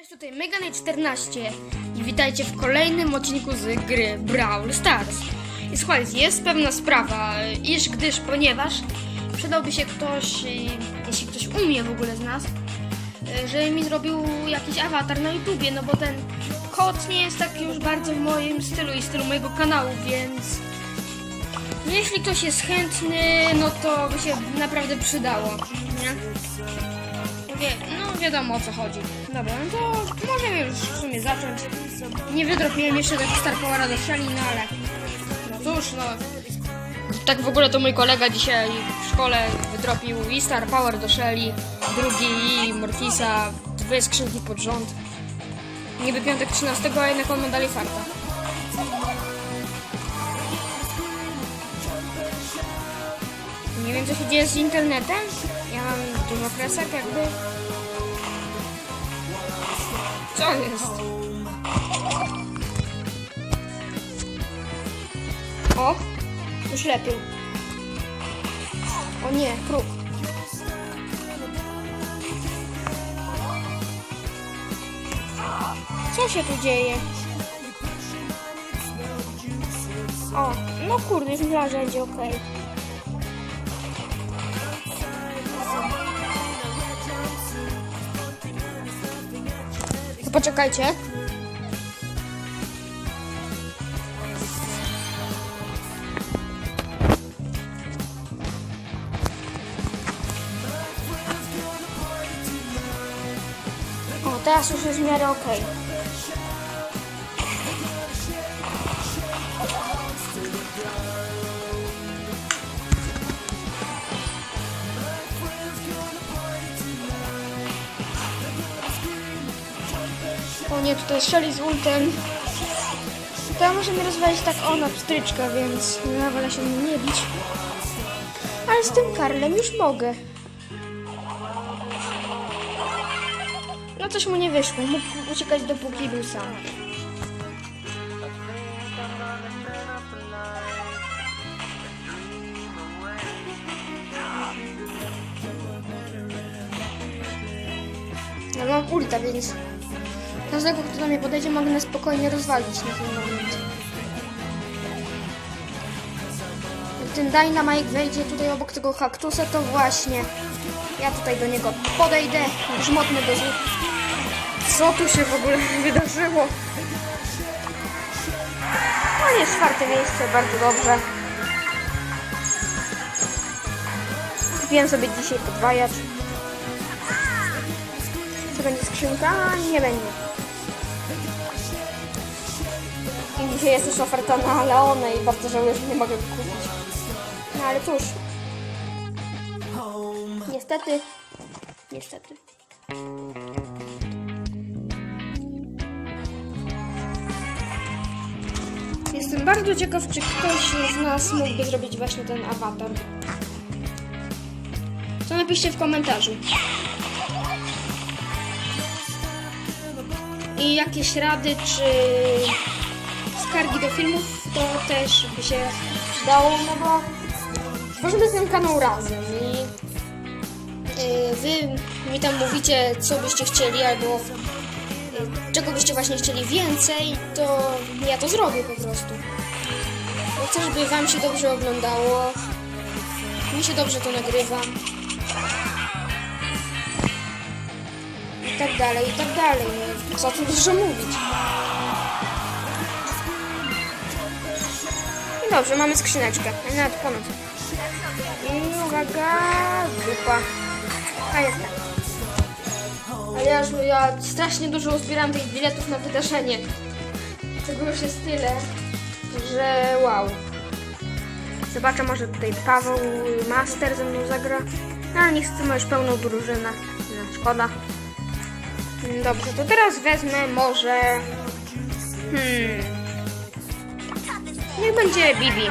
Cześć, tutaj Megane14 i witajcie w kolejnym odcinku z gry Brawl Stars. I słuchajcie, jest pewna sprawa, iż gdyż, ponieważ przydałby się ktoś, jeśli ktoś umie w ogóle z nas, żeby mi zrobił jakiś awatar na YouTubie, no bo ten kod nie jest taki już bardzo w moim stylu i stylu mojego kanału, więc jeśli ktoś jest chętny, no to by się naprawdę przydało, nie? No wiadomo o co chodzi. Dobra, no to możemy już w sumie zacząć. Nie wydropiłem jeszcze tak Star Powera do szali, no ale... No cóż, no... Tak w ogóle to mój kolega dzisiaj w szkole wydropił i Star Power do Shelly, drugi i Mortisa, dwie skrzynki pod rząd. Niby piątek 13, a jednak on ma dalej farta. Nie wiem co się dzieje z internetem. Ja mam dużo kresek jakby. Co jest? O! Już lepiej. O nie, kruk. Co się tu dzieje? O, no kurde, już myślałam, że będzie To poczekajcie. O, teraz już jest w miarę okej. O nie, tutaj strzeli z ultem. To może mnie rozwalić tak ona pstryczka, więc nie wolę się nie bić. Ale z tym Karlem już mogę. No coś mu nie wyszło. Mógł uciekać dopóki był sam. Ja mam ulta, więc każdego, kto do mnie podejdzie, mogę na spokojnie rozwalić na ten moment. Jak ten Dynamite wejdzie tutaj obok tego kaktusa, to właśnie ja tutaj do niego podejdę, grzmotny do. Co tu się w ogóle wydarzyło? No jest czwarte miejsce, bardzo dobrze. Kupiłem sobie dzisiaj podwajacz. Czy będzie skrzynka? Nie będzie. Dzisiaj jest też oferta na i bardzo żałuję, że nie mogę kupić. No ale cóż. Niestety. Niestety. Jestem bardzo ciekaw, czy ktoś z nas mógłby zrobić właśnie ten awatar. To napiszcie w komentarzu. I jakieś rady, czy skargi do filmów, to też by się przydało, no bo tworzymy ten kanał razem i yy, wy mi tam mówicie, co byście chcieli, albo yy, czego byście właśnie chcieli więcej, to ja to zrobię po prostu. Bo chcę, żeby wam się dobrze oglądało, mi się dobrze to nagrywa. I tak dalej, i tak dalej. No, co tu dużo mówić. Dobrze, mamy skrzyneczkę. Nawet ponad. I uwaga, dupa. A jest tak. Ale ja, już, ja strasznie dużo uzbieram tych biletów na wydarzenie. Tego już jest tyle, że wow. Zobaczę, może tutaj Paweł Master ze mną zagra. No, ale nie chcę, ma już pełną drużynę. No, szkoda. Dobrze, to teraz wezmę może... Hmm... नहीं बन जाए बीबी।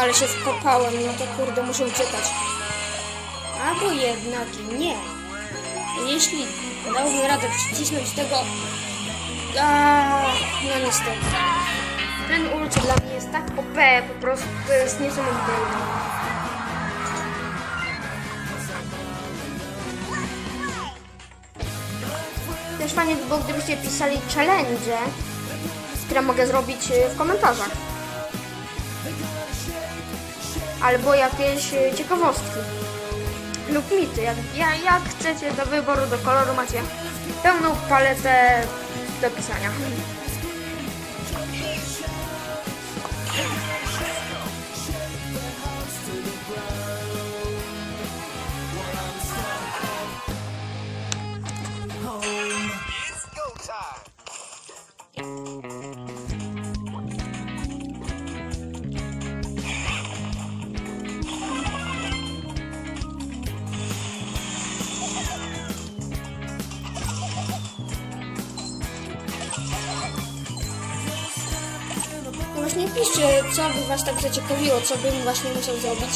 Ale się wkopałem, no to kurde, muszę uciekać. Albo jednak nie. Jeśli dałbym radę przycisnąć tego... A, no niestety. Ten ult dla mnie jest tak OP, po prostu to jest niesamowite. Też fajnie by było, gdybyście pisali challenge, które mogę zrobić y, w komentarzach. Albo jakieś y, ciekawostki. Lub mity. Jak, ja- jak chcecie do wyboru, do koloru macie pełną paletę do pisania. Właśnie piszcie, co by was tak zaciekawiło, co bym właśnie musiał zrobić.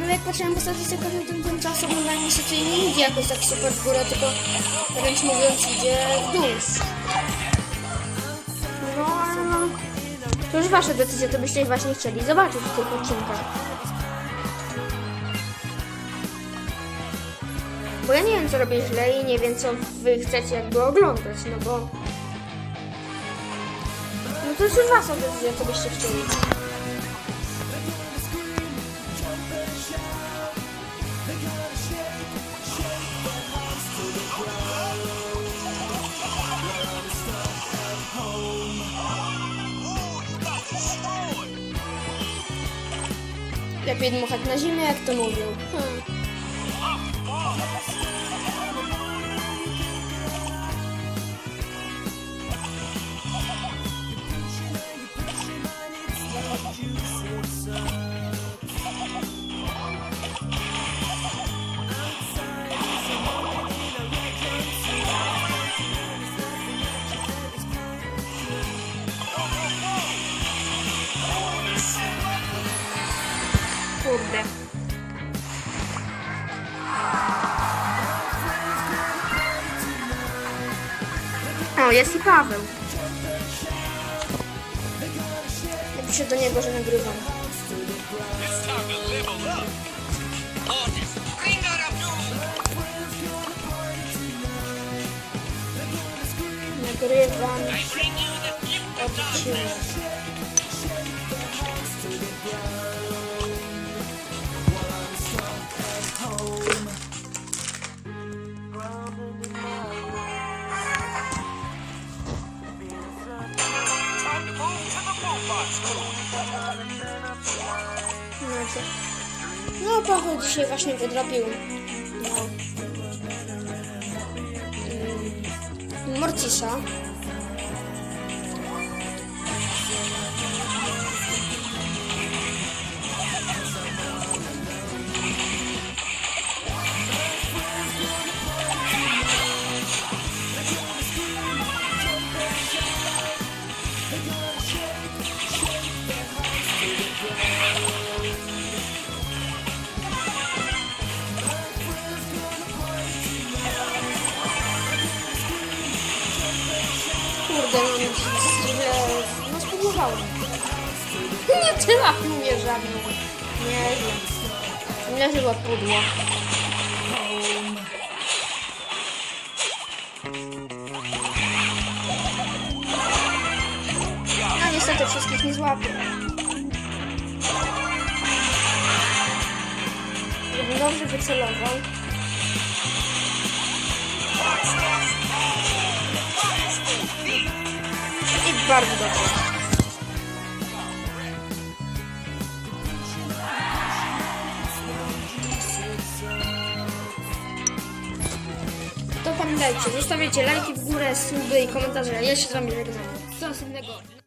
No jak patrzyłem ostatnich sekundach, ten, ten czas oglądania niestety nie idzie jakoś tak super w górę, tylko wręcz mówiąc idzie w dół. No ale no, to już wasza decyzja, to byście właśnie chcieli zobaczyć w tych odcinkach. Bo ja nie wiem, co robię źle i nie wiem, co wy chcecie jakby oglądać, no bo... To już wasza decyzja, co byście chcieli. Lepiej dmuchać na zimę, jak to mówią. Hmm. Kurde. O, jest i Paweł. Ja piszę do niego, że nagrywam. Of odcinek. No, co? no dzisiaj właśnie wydrobił mm, Mortisa. Kurde, no spróbowałem. Nie trafił mnie żadną. Nie wiem. Nie chyba pudło. No niestety wszystkich nie złapię. Gdybym dobrze wycelował bardzo dobrze. To pamiętajcie, zostawiacie lajki w górę, suby i komentarze. Ja się z wami żegnam. Do następnego.